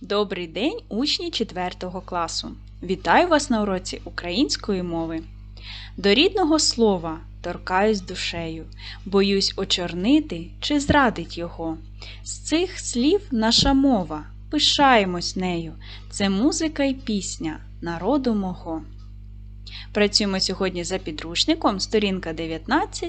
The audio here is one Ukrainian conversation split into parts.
Добрий день, учні 4 класу! Вітаю вас на уроці української мови. До рідного слова торкаюсь душею, боюсь очорнити чи зрадить його. З цих слів наша мова, пишаємось нею. Це музика і пісня народу мого. Працюємо сьогодні за підручником сторінка 19-20.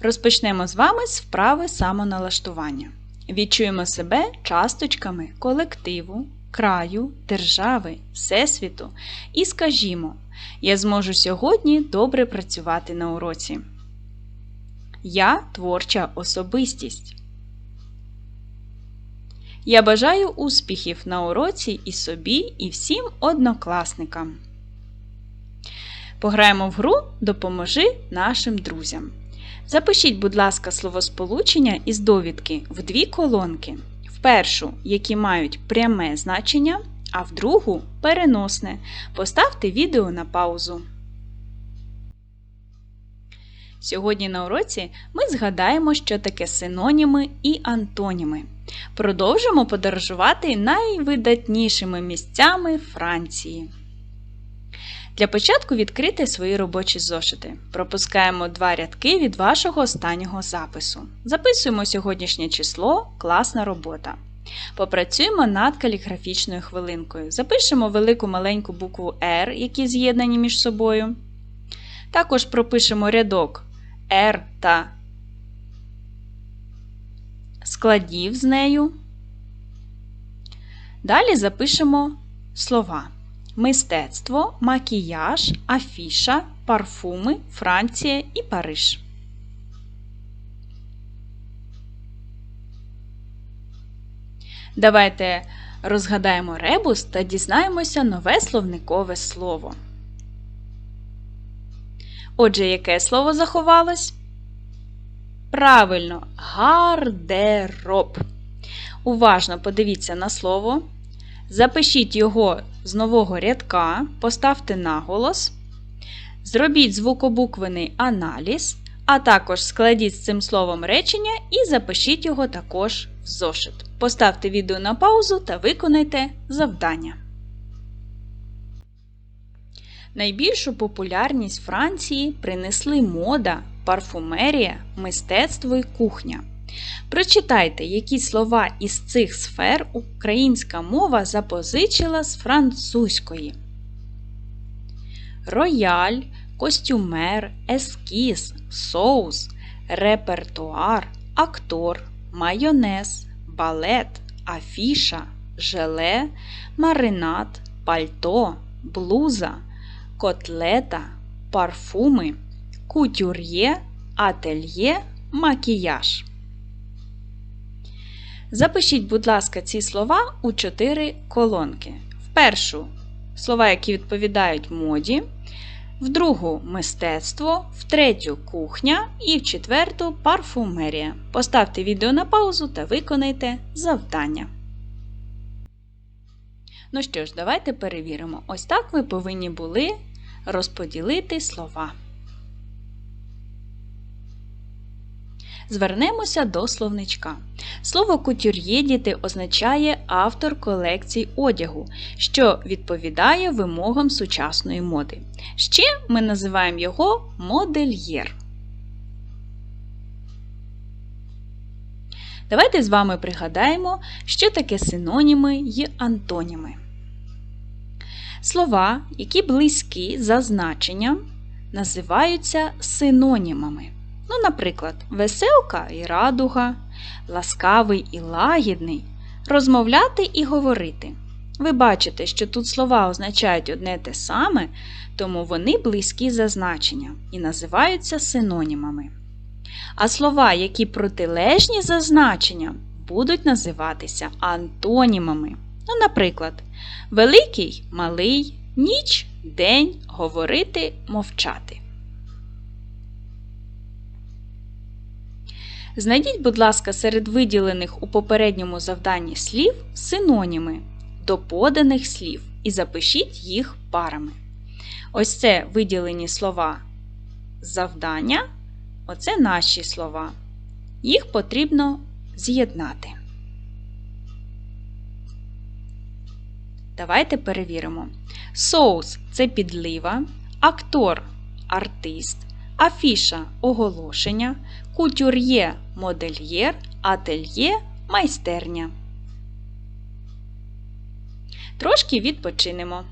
Розпочнемо з вами з вправи самоналаштування. Відчуємо себе часточками колективу, краю, держави, всесвіту і скажімо, я зможу сьогодні добре працювати на уроці. Я творча особистість. Я бажаю успіхів на уроці і собі, і всім однокласникам. Пограємо в гру Допоможи нашим друзям. Запишіть, будь ласка, словосполучення із довідки в дві колонки. В першу, які мають пряме значення, а в другу переносне. Поставте відео на паузу. Сьогодні на уроці ми згадаємо, що таке синоніми і антоніми. Продовжимо подорожувати найвидатнішими місцями Франції. Для початку відкрити свої робочі зошити. Пропускаємо два рядки від вашого останнього запису. Записуємо сьогоднішнє число, класна робота. Попрацюємо над каліграфічною хвилинкою. Запишемо велику маленьку букву R, які з'єднані між собою. Також пропишемо рядок R та складів з нею. Далі запишемо слова мистецтво, макіяж, афіша, парфуми, Франція і Париж. Давайте розгадаємо ребус та дізнаємося нове словникове слово. Отже, яке слово заховалось? Правильно, гардероб. Уважно подивіться на слово. Запишіть його з нового рядка, поставте наголос, зробіть звукобуквений аналіз, а також складіть з цим словом речення і запишіть його також в зошит. Поставте відео на паузу та виконайте завдання. Найбільшу популярність Франції принесли мода, парфумерія, мистецтво і кухня. Прочитайте, які слова із цих сфер українська мова запозичила з французької. Рояль, костюмер, ескіз, соус, репертуар, актор, майонез, балет, афіша, желе, маринад, пальто, блуза, котлета, парфуми, кутюр'є, ательє, макіяж. Запишіть, будь ласка, ці слова у чотири колонки. В першу слова, які відповідають моді, в другу мистецтво, в третю кухня і в четверту парфумерія. Поставте відео на паузу та виконайте завдання. Ну що ж, давайте перевіримо. Ось так ви повинні були розподілити слова. Звернемося до словничка. Слово кутюр'є діти означає автор колекцій одягу, що відповідає вимогам сучасної моди. Ще ми називаємо його модельєр. Давайте з вами пригадаємо, що таке синоніми й антоніми. Слова, які близькі за значенням, називаються синонімами. Ну, наприклад, веселка і радуга, ласкавий і лагідний, розмовляти і говорити. Ви бачите, що тут слова означають одне те саме, тому вони близькі за значенням і називаються синонімами. А слова, які протилежні за значенням, будуть називатися антонімами. Ну, Наприклад, великий малий, ніч, день, говорити, мовчати. Знайдіть, будь ласка, серед виділених у попередньому завданні слів синоніми до поданих слів і запишіть їх парами. Ось це виділені слова завдання, оце наші слова. Їх потрібно з'єднати. Давайте перевіримо. Соус це підлива, актор артист, афіша оголошення, кутюр'є модельєр, ательє майстерня. Трошки відпочинемо.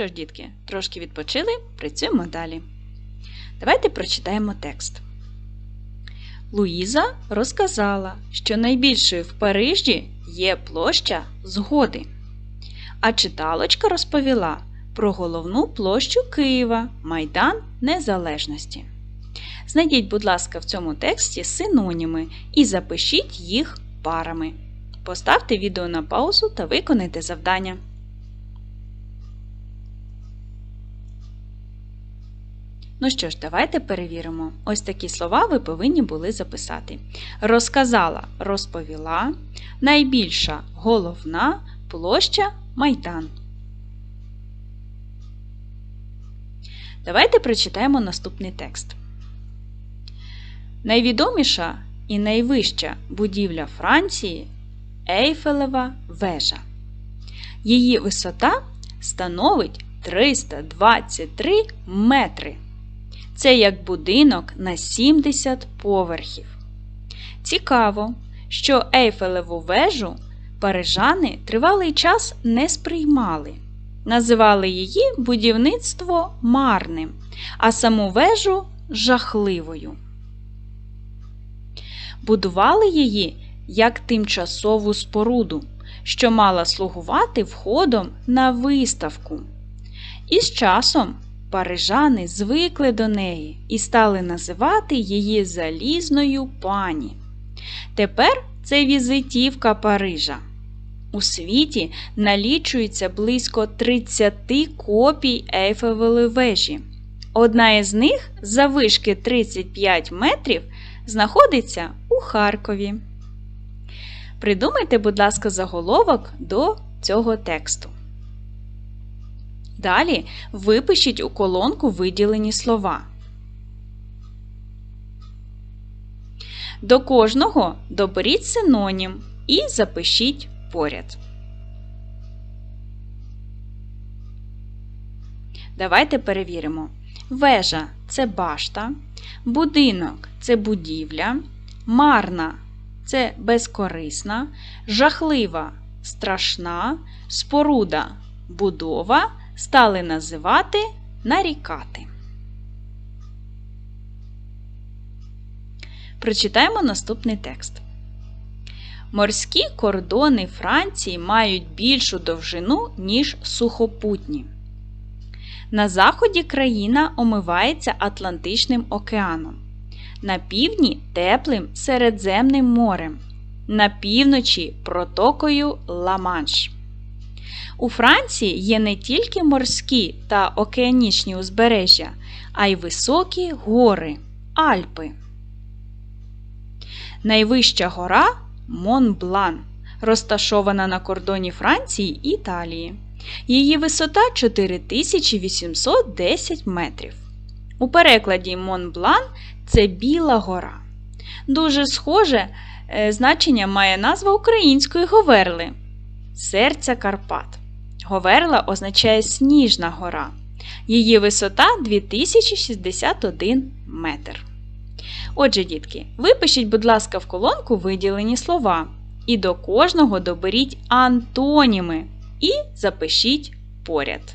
Що ж, дітки, трошки відпочили, працюємо далі. Давайте прочитаємо текст. Луїза розказала, що найбільшою в Парижі є площа згоди. А читалочка розповіла про головну площу Києва Майдан Незалежності. Знайдіть, будь ласка, в цьому тексті синоніми і запишіть їх парами. Поставте відео на паузу та виконайте завдання. Ну що ж, давайте перевіримо. Ось такі слова ви повинні були записати. Розказала, розповіла, найбільша головна площа Майдан. Давайте прочитаємо наступний текст. Найвідоміша і найвища будівля Франції Ейфелева вежа. Її висота становить 323 метри. Це як будинок на 70 поверхів. Цікаво, що Ейфелеву вежу парижани тривалий час не сприймали. Називали її будівництво марним, а саму вежу жахливою. Будували її як тимчасову споруду, що мала слугувати входом на виставку. І з часом Парижани звикли до неї і стали називати її залізною пані. Тепер це візитівка Парижа. У світі налічується близько 30 копій Ейфелевої вежі. Одна із них завишки 35 метрів знаходиться у Харкові. Придумайте, будь ласка, заголовок до цього тексту. Далі випишіть у колонку виділені слова. До кожного доберіть синонім і запишіть поряд. Давайте перевіримо. Вежа це башта, будинок це будівля, марна це безкорисна, жахлива, страшна, споруда будова стали називати нарікати. Прочитаємо наступний текст. Морські кордони Франції мають більшу довжину, ніж сухопутні. На заході країна омивається Атлантичним океаном, на півдні теплим Середземним морем, на півночі протокою Ла-Манш. У Франції є не тільки морські та океанічні узбережжя, а й високі гори Альпи. Найвища гора Монблан, розташована на кордоні Франції і Італії. Її висота 4810 метрів. У перекладі Монблан це Біла гора. Дуже схоже е, значення має назва української Говерли Серця Карпат. Говерла означає сніжна гора. Її висота 2061 метр. Отже, дітки, випишіть, будь ласка, в колонку виділені слова. І до кожного доберіть антоніми і запишіть поряд.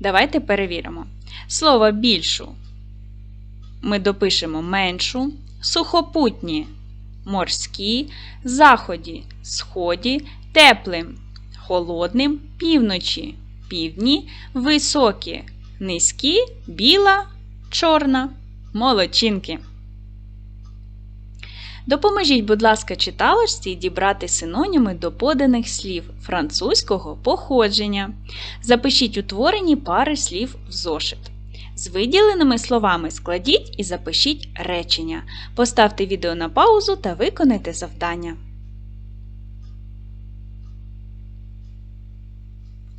Давайте перевіримо. Слово більшу ми допишемо меншу, сухопутні морські, заході, сході, теплим, холодним, півночі, півдні, високі, низькі, біла, чорна, молодчинки. Допоможіть, будь ласка, читалочці дібрати синоніми до поданих слів французького походження. Запишіть утворені пари слів в зошит. З виділеними словами складіть і запишіть речення. Поставте відео на паузу та виконайте завдання.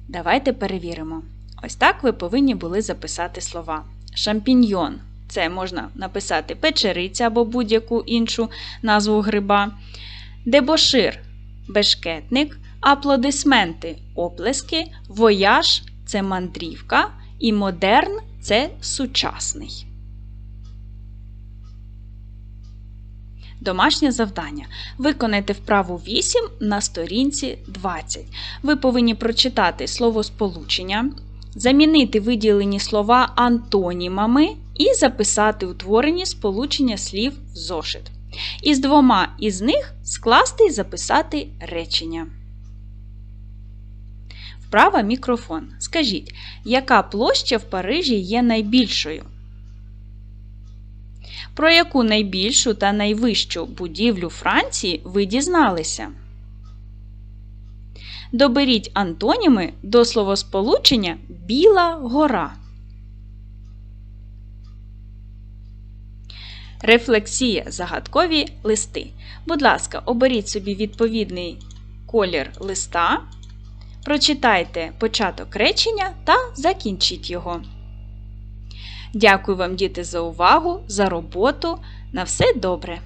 Давайте перевіримо. Ось так ви повинні були записати слова. Шампіньйон це можна написати печериця або будь-яку іншу назву гриба. Дебошир бешкетник, аплодисменти оплески, вояж це мандрівка і модерн це сучасний. Домашнє завдання. Виконайте вправу 8 на сторінці 20. Ви повинні прочитати словосполучення, замінити виділені слова антонімами і записати утворені сполучення слів в зошит. Із двома із них скласти і записати речення. Вправа мікрофон. Скажіть, яка площа в Парижі є найбільшою? Про яку найбільшу та найвищу будівлю Франції ви дізналися? Доберіть антоніми до словосполучення Біла гора. Рефлексія загадкові листи. Будь ласка, оберіть собі відповідний колір листа. Прочитайте початок речення та закінчіть його. Дякую вам, діти, за увагу, за роботу. На все добре!